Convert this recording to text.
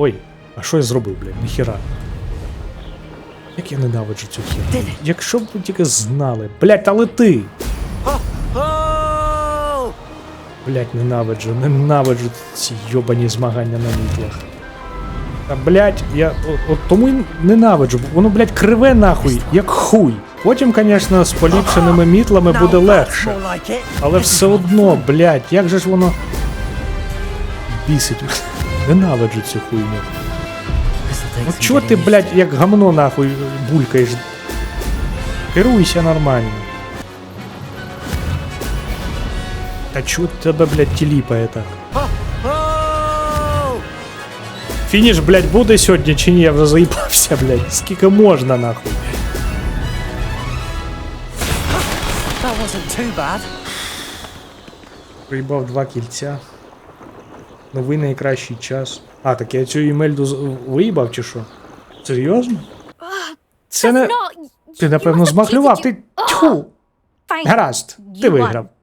Ой, а що я зробив, блядь, ніхіра. Як я ненавиджу цю херню. Якщо б ви тільки знали. Блядь, та лети! Блядь, ненавиджу, ненавиджу ці йобані змагання на мітлах. Та блядь, я от тому й ненавиджу, бо воно, блядь, криве нахуй, як хуй. Потім, звісно, з поліпшеними мітлами буде легше. Але все одно, блядь, як же ж воно бісить. Ненавиджу цю хуйню. Ну чого ти, блядь, як гамно нахуй булькаєш? Керуйся нормально. Та чого тебе, блядь, тіліпає так? Фініш, блядь, буде сьогодні чи ні? Я вже заїбався, блядь. Скільки можна нахуй? That wasn't too bad. Проїбав два кільця. Новий найкращий час. А, так я цю Імельду з- виїбав чи що? Серйозно? Це не. Ти, напевно, змахлював. Ти. Тьху! Гаразд, ти виграв.